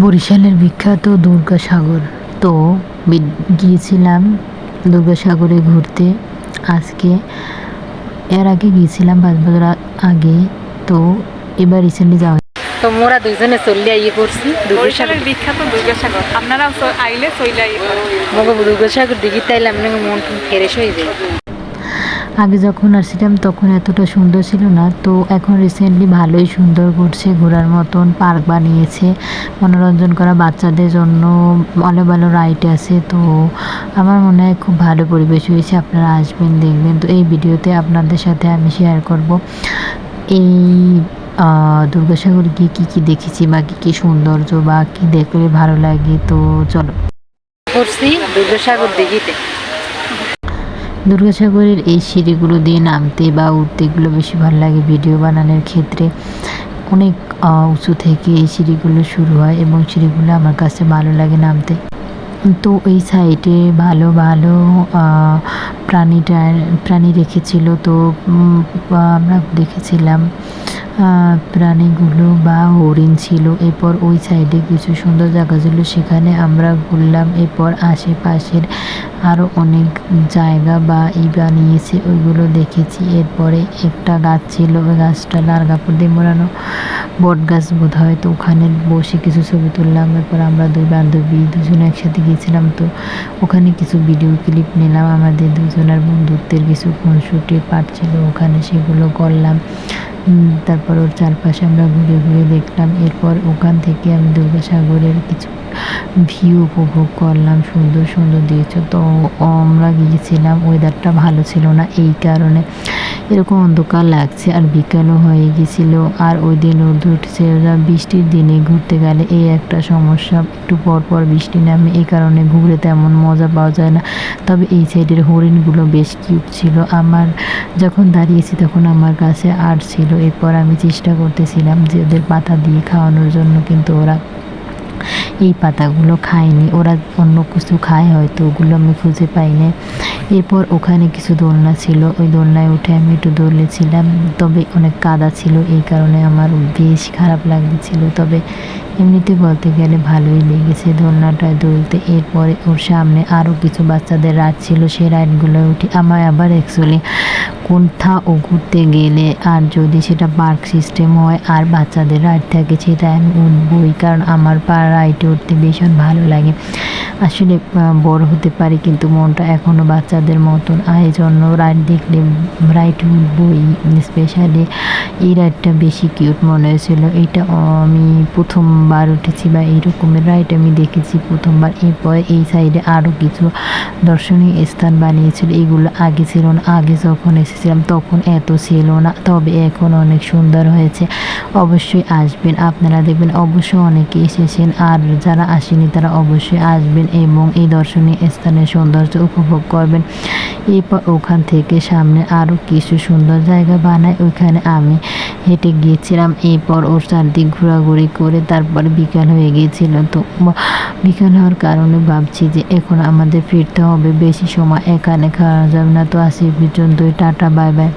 বরিশালের বিখ্যাত দুর্গাসাগর তো গিয়েছিলাম দুর্গাসাগরে ঘুরতে। আজকে এর আগে গিয়েছিলাম পাঁচ বছর আগে। তো এবার রিসেন্টলি যাওয়া তো মোরা দুজনে চললে ইয়ে করছি বরিশালের বিখ্যাত দুর্গাসাগর আপনারাও চ- আইলে চইলে আইয়ে মগে দুর্গাসাগর দিঘি তাইলে আপনার মন ফ্রেশ হয়ে যায় আগে যখন আসছিলাম তখন এতটা সুন্দর ছিল না, তো এখন রিসেন্টলি ভালোই সুন্দর করছে, ঘোরার মতন পার্ক বানিয়েছে, মনোরঞ্জন করা বাচ্চাদের জন্য ভালো ভালো রাইড আছে, তো আমার মনে হয় খুব ভালো পরিবেশ হয়েছে, আপনারা আসবেন, দেখবেন, তো এই ভিডিওতে আপনাদের সাথে আমি শেয়ার করব। এই দুর্গাসাগর গিয়ে কী কী দেখেছি বা কী কী সৌন্দর্য বা কী দেখলে ভালো লাগে, তো চলো। করছি দুর্গাসাগর দিঘিতে। দুর্গাসাগরের এই সিঁড়িগুলো দিয়ে নামতে বা উঠতে এগুলো বেশি ভালো লাগে ভিডিও বানানোর ক্ষেত্রে। অনেক উঁচু থেকে এই সিঁড়িগুলো শুরু হয় এবং সিঁড়িগুলো আমার কাছে ভালো লাগে নামতে। তো এই সাইডে ভালো ভালো প্রাণীটা প্রাণী রেখেছিল তো আমরা দেখেছিলাম। প্রাণীগুলো বা হরিণ ছিল। এরপর ওই সাইডে কিছু সুন্দর জায়গা ছিল। সেখানে আমরা ঘুরলাম। এরপর আশেপাশের আরও অনেক জায়গা বা ই বানিয়েছে। ওইগুলো দেখেছি। এরপরে একটা গাছ ছিল। ওই গাছটা লাল কাপড় দিয়ে মোড়ানো। বট গাছ বোধ হয় তো ওখানে বসে কিছু ছবি তুললাম। এরপর আমরা দুই বান্ধবী দুজন একসাথে গিয়েছিলাম। তো ওখানে কিছু ভিডিও ক্লিপ নিলাম। আমাদের দুজনের বন্ধুত্বের কিছু ফোন খুনসুটির পার্ট ছিল। ওখানে সেগুলো করলাম। তারপর ওর চারপাশে আমরা ঘুরে ঘুরে দেখলাম। এরপর ওখান থেকে আমি দুর্গাসাগরের কিছু ভিউ উপভোগ করলাম, সুন্দর সুন্দর দিয়েছে তো আমরা গিয়েছিলাম ওয়েদারটা ভালো ছিল না, এই কারণে এরকম অন্ধকার লাগছে আর বিকালও হয়ে গেছিল। আর ওই দিন রোদ উঠছে ওরা বৃষ্টির দিনে ঘুরতে গেলে এই একটা সমস্যা। একটু পর পর বৃষ্টি নামে, এই কারণে ঘুরে তেমন মজা পাওয়া যায় না। তবে এই সাইডের হরিণগুলো বেশ কিউট ছিল। আমার যখন দাঁড়িয়েছি তখন আমার কাছে আর্ট ছিল। এরপর আমি চেষ্টা করতেছিলাম যে ওদের পাতা দিয়ে খাওয়ানোর জন্য, কিন্তু ওরা এই পাতাগুলো খায়নি। ওরা অন্য কিছু খায় হয়তো, ওগুলো আমি খুঁজে পাইনি। এরপর ওখানে কিছু দোলনা ছিল। ওই দোলনায় উঠে আমি একটু দৌড়েছিলাম। তবে অনেক কাদা ছিল, এই কারণে আমার বেশ খারাপ লাগছিল। তবে এমনিতে বলতে গেলে ভালোই লেগেছে দোলনাটায় দুলতে। এরপরে ওর সামনে আরও কিছু বাচ্চাদের রাইড ছিল সেই রাইডগুলো উঠে আমার আবার অ্যাকচুয়ালি কোথাও ঘুরতে গেলে। আর যদি সেটা পার্ক সিস্টেম হয় আর বাচ্চাদের রাইড থাকে, সেটা আমি উঠবই, কারণ আমার পা রাইডে উঠতে ভীষণ ভালো লাগে। আসলে বড় হতে পারি কিন্তু মনটা এখনও বাচ্চাদের মতন। এই জন্য রাইড দেখলে রাইড উঠবই স্পেশালি এই রাইডটা বেশি কিউট মনে হয়েছিল। এটা আমি আমি প্রথমবার উঠেছি বা এইরকমের রাইড আমি দেখেছি প্রথমবার। এরপর এই সাইডে আরও কিছু দর্শনীয় স্থান বানিয়েছিল। এগুলো আগে ছিল না। আগে যখন এসেছিলাম তখন এত ছিল না। তবে এখন অনেক সুন্দর হয়েছে। অবশ্যই আসবেন। আপনারা দেখবেন অবশ্যই অনেকে এসেছেন। আর যারা আসেনি তারা অবশ্যই আসবেন এবং এই দর্শনীয় স্থানের সৌন্দর্য উপভোগ করবেন। এরপর ওখান থেকে সামনে আরও কিছু সুন্দর জায়গা বানায়। ওইখানে আমি হেঁটে গিয়েছিলাম। এরপর ওর চারদিক ঘোরাঘুরি করে তারপরে বিকাল হয়ে গিয়েছিল তো বিকাল হওয়ার কারণে ভাবছি যে এখন আমাদের ফিরতে হবে, বেশি সময় এখানে খাওয়া যাবে না। তো আসি পর্যন্তই টাটা, বাই বাই।